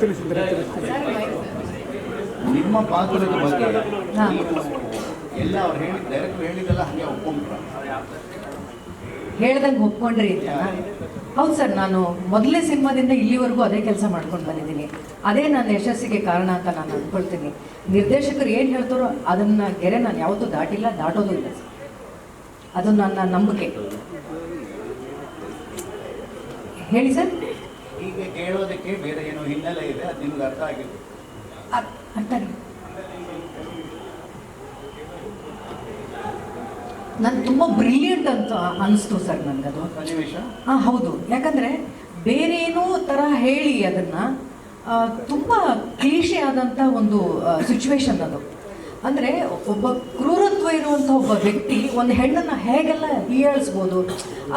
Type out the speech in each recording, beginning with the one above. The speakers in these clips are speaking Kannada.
ತಿಳಿಸಿದ್ರೆ ನಿಮ್ಮ ಪಾತ್ರದ ಬಗ್ಗೆ ಎಲ್ಲ ಅವ್ರು ಹೇಳಿ ಡೈರೆಕ್ಟ್ ಹೇಳಿದೆಲ್ಲ ಹಾಗೆ ಒಪ್ಕೊಂಡ್ರ? ಹೇಳ್ದಂಗೆ ಒಪ್ಕೊಂಡ್ರಿ ಅಂತ. ಹೌದು ಸರ್ ನಾನು ಮೊದಲೇ ಸಿನಿಮಾದಿಂದ ಇಲ್ಲಿವರೆಗೂ ಅದೇ ಕೆಲಸ ಮಾಡ್ಕೊಂಡು ಬಂದಿದ್ದೀನಿ. ಅದೇ ನನ್ನ ಯಶಸ್ಸಿಗೆ ಕಾರಣ ಅಂತ ನಾನು ಅಂದ್ಕೊಳ್ತೀನಿ ನಿರ್ದೇಶಕರು ಏನು ಹೇಳ್ತಾರೋ ಅದನ್ನು ಗೆರೆ ನಾನು ಯಾವತ್ತೂ ದಾಟಿಲ್ಲ ದಾಟೋದು ಇಲ್ಲ ಸರ್. ಅದು ನನ್ನ ನಂಬಿಕೆ. ಹೇಳಿ ಸರ್. ಹೀಗೆ ಕೇಳೋದಕ್ಕೆ ಬೇರೆ ಏನೋ ಹಿನ್ನೆಲೆ ಇದೆ ಅದು ನಿಮ್ಗೆ ಅರ್ಥ ಆಗಿದೆ ಅರ್ಥ. ನಾನು ತುಂಬ ಬ್ರಿಲಿಯಂಟ್ ಅಂತ ಅನಿಸ್ತು ಸರ್ ನನಗದು ಸನ್ನಿವೇಶ? ಹಾಂ ಹೌದು. ಯಾಕಂದರೆ ಬೇರೇನೋ ಥರ ಹೇಳಿ ಅದನ್ನು ತುಂಬ ಕ್ಲೀಶೆ ಆದಂಥ ಒಂದು ಸಿಚುವೇಶನ್ ಅದು. ಅಂದರೆ ಒಬ್ಬ ಕ್ರೂರತ್ವ ಇರುವಂಥ ಒಬ್ಬ ವ್ಯಕ್ತಿ, ಒಂದು ಹೆಣ್ಣನ್ನು ಹೇಗೆಲ್ಲ ಹೀಯಾಳಿಸ್ಬೋದು?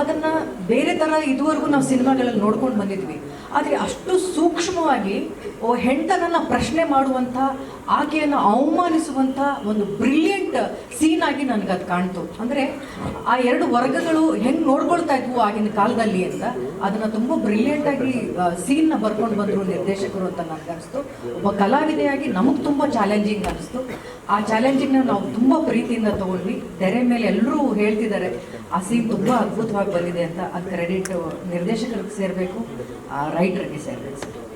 ಅದನ್ನು ಬೇರೆ ಥರ ಇದುವರೆಗೂ ನಾವು ಸಿನಿಮಾಗಳಲ್ಲಿ ನೋಡ್ಕೊಂಡು ಬಂದಿದ್ವಿ. ಆದರೆ ಅಷ್ಟು ಸೂಕ್ಷ್ಮವಾಗಿ ಓ ಹೆಂಡತನನ್ನು ಪ್ರಶ್ನೆ ಮಾಡುವಂಥ ಆಕೆಯನ್ನು ಅವಮಾನಿಸುವಂಥ ಒಂದು ಬ್ರಿಲಿಯಂಟ್ ಸೀನ್ ಆಗಿ ನನಗೆ ಅದು ಕಾಣ್ತು. ಅಂದರೆ ಆ ಎರಡು ವರ್ಗಗಳು ಹೆಂಗೆ ನೋಡ್ಕೊಳ್ತಾ ಇದ್ವು ಆಗಿನ ಕಾಲದಲ್ಲಿ ಅಂತ, ಅದನ್ನು ತುಂಬ ಬ್ರಿಲಿಯಂಟ್ ಆಗಿ ಸೀನ್ನ ಬರ್ಕೊಂಡು ಬಂದರು ನಿರ್ದೇಶಕರು ಅಂತ ನನಗೆ ಅನಿಸ್ತು. ಒಬ್ಬ ಕಲಾವಿದೆಯಾಗಿ ನಮಗೆ ತುಂಬ ಚಾಲೆಂಜಿಂಗ್ ಅನಿಸ್ತು. ಆ ಚಾಲೆಂಜಿಂಗ್ನ ನಾವು ತುಂಬ ಪ್ರೀತಿಯಿಂದ ತಗೊಂಡ್ವಿ. ತೆರೆ ಮೇಲೆ ಎಲ್ಲರೂ ಹೇಳ್ತಿದ್ದಾರೆ, ಆ ಸೀನ್ ತುಂಬಾ ಅದ್ಭುತವಾಗಿ ಬಂದಿದೆ ಅಂತ. ಅದು ಕ್ರೆಡಿಟ್ ನಿರ್ದೇಶಕರಿಗೆ ಸೇರಬೇಕು ರೈಟರ್ಗೆ ಸೇರಬೇಕು. ಸರ್